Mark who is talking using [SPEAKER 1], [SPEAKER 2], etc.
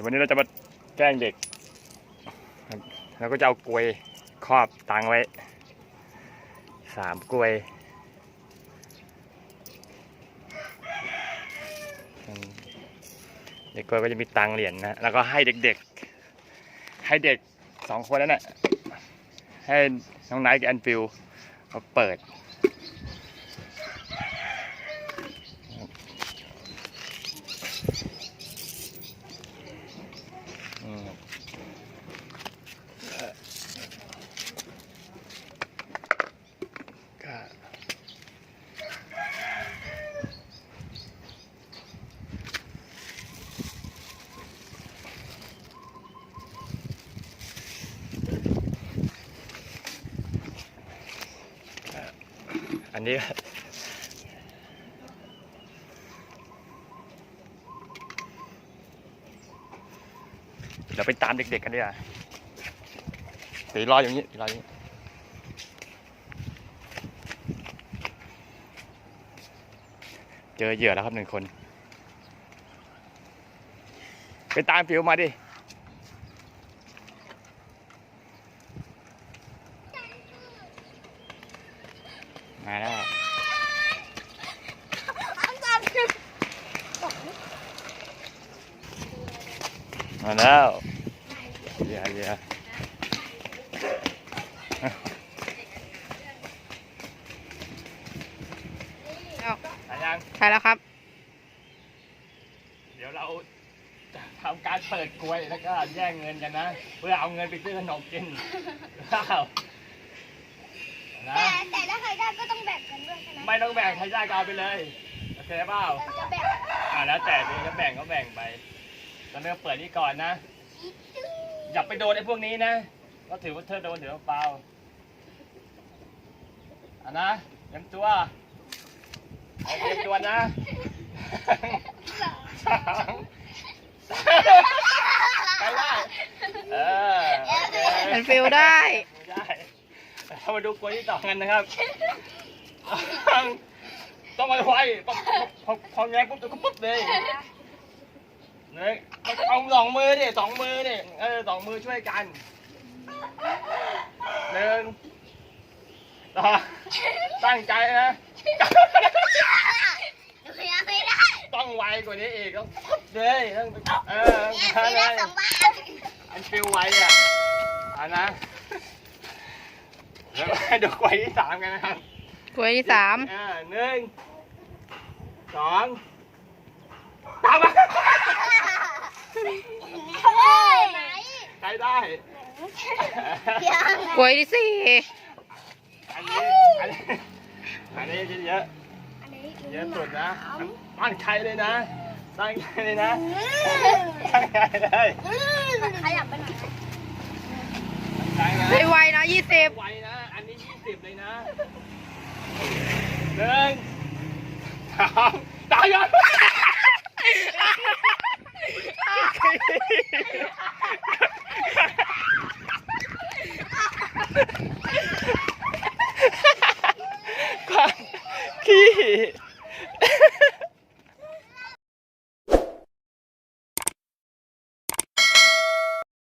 [SPEAKER 1] ดี๋ยววันนี้เราจะมาแกล้งเด็กเราก็จะเอากลวยครอบตังไว้ สามกลวยเด็กกลวยก็จะมีตังเหรียญนะแล้วก็ให้เด็กๆ ให้เด็กสองคนนั้นน่ะให้น้องไนท์กับแอนฟิลเขาเปิด อืมเอ่อก็เอ่ออั นนี้เดี๋ยวไปตามเด็กๆกันดีกว่าเดี๋ยวรออย่างนี้เดี๋ยวรออย่างนี้เจอเหยื่อแล้วครับหนึ่งคน ไปตามฟิวมาดิ มาแล้วมาแล้วเหยื่อเหยื่อ
[SPEAKER 2] เอา
[SPEAKER 1] ถ่ายยัง
[SPEAKER 2] ใช่แล้วครับ
[SPEAKER 1] เดี๋ยวเราจะทำการเปิดกลวยแล้วก็แย่งเงินกันนะ เพื่อเอาเงินไปซื้อขนมกินว้าว นะ
[SPEAKER 3] แต่แต่ถ้าใครได้ก็ต้องแบ่งกันด้วยใช่ไหม
[SPEAKER 1] ไม่ต้องแบ่งใครได้ก็เอาไปเลย โอเคเปล่า
[SPEAKER 3] เราจะแบ่ง
[SPEAKER 1] อ่าแล้วแต่เดี๋ยวจะแบ่งก็แบ่งไปตอนนี้เปิดนี่ก่อนนะอย่าไปโดนไอ้พวกนี้นะก็ถือว่าเธอโดนเดี๋ยวเปล่าอะนะเตรียมตัวเอาเตรียมตัวนะ สองไปได้เออโอเค
[SPEAKER 2] มันฟิลได้
[SPEAKER 1] ได้ เรามาดูกล้วยที่ต่อกันนะครับ ต้องมาไวพอพอพอแงปุ๊บจะก็ปุ๊บเลยเนี่ยเอาสองมือดิสองมือดิเออสองมือช่วยกันหนึ่งสองตั้งใจนะ
[SPEAKER 3] หนูยังไม่ได้
[SPEAKER 1] ต้องไวกว่านี้อีกต้องปุ๊บเลยต้องเออ
[SPEAKER 3] เนี่ย
[SPEAKER 1] มา
[SPEAKER 3] ไม่
[SPEAKER 1] เล
[SPEAKER 3] ได้
[SPEAKER 1] ย
[SPEAKER 3] สองบาท
[SPEAKER 1] อันฟิลไวอะอ่านะ แล้วให้ดูกล้วยที่สามกันนะครับ
[SPEAKER 2] กล้วยที่สาม
[SPEAKER 1] อ่าหนึ่งสองตามมา
[SPEAKER 3] เฮ้ยไหน
[SPEAKER 1] ใครได้
[SPEAKER 3] ยัง
[SPEAKER 2] กล้วยที่สี่
[SPEAKER 1] อันนี้อันนี้อันนี้เยอะ
[SPEAKER 3] อันนี้
[SPEAKER 1] เยอะสุดนะตั้งใจเลยนะตั้งใจเลยนะ
[SPEAKER 3] อื
[SPEAKER 1] ตั้งใจเลย
[SPEAKER 3] มขยับไปหน่อย
[SPEAKER 1] ตั้งใจ
[SPEAKER 2] ได้
[SPEAKER 1] นะ
[SPEAKER 2] ไวนะยี่สิบ
[SPEAKER 1] หนึ่งสองตายยัง